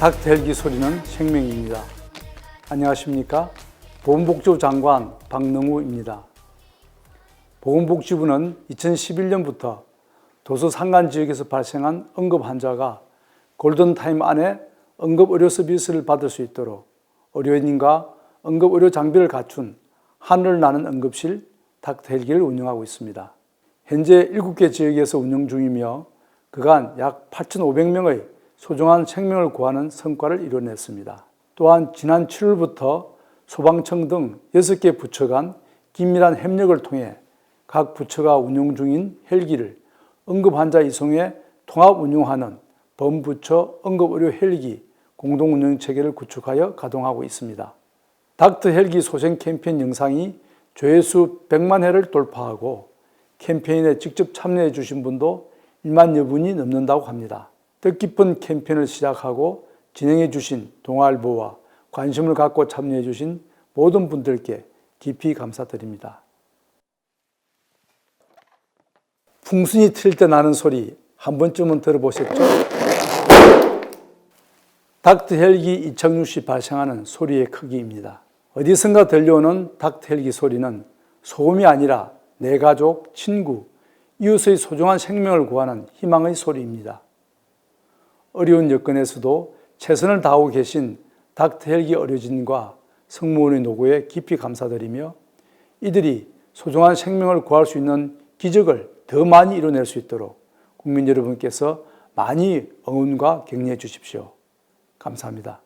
닭헬기 소리는 생명입니다. 안녕하십니까? 보건복지부 장관 박능우입니다. 보건복지부는 2011년부터 도서 상간 지역에서 발생한 응급 환자가 골든타임 안에 응급의료 서비스를 받을 수 있도록 의료인과 응급의료 장비를 갖춘 하늘 나는 응급실 닥터헬기를 운영하고 있습니다. 현재 7개 지역에서 운영 중이며 그간 약 8,500명의 소중한 생명을 구하는 성과를 이뤄냈습니다. 또한 지난 7월부터 소방청 등 6개 부처 간 긴밀한 협력을 통해 각 부처가 운용 중인 헬기를 응급 환자 이송에 통합 운용하는 범부처 응급의료 헬기 공동 운영 체계를 구축하여 가동하고 있습니다. 닥터 헬기 소생 캠페인 영상이 조회수 100만 회를 돌파하고 캠페인에 직접 참여해 주신 분도 1만여 분이 넘는다고 합니다. 뜻깊은 캠페인을 시작하고 진행해 주신 동아일보와 관심을 갖고 참여해 주신 모든 분들께 깊이 감사드립니다. 풍순이 틀때 나는 소리 한 번쯤은 들어보셨죠? 닥터 헬기 이창유 씨 발생하는 소리의 크기입니다. 어디선가 들려오는 닥터 헬기 소리는 소음이 아니라 내 가족, 친구, 이웃의 소중한 생명을 구하는 희망의 소리입니다. 어려운 여건에서도 최선을 다하고 계신 닥터 헬기 의료진과 승무원의 노고에 깊이 감사드리며 이들이 소중한 생명을 구할 수 있는 기적을 더 많이 이뤄낼 수 있도록 국민 여러분께서 많이 응원과 격려해 주십시오. 감사합니다.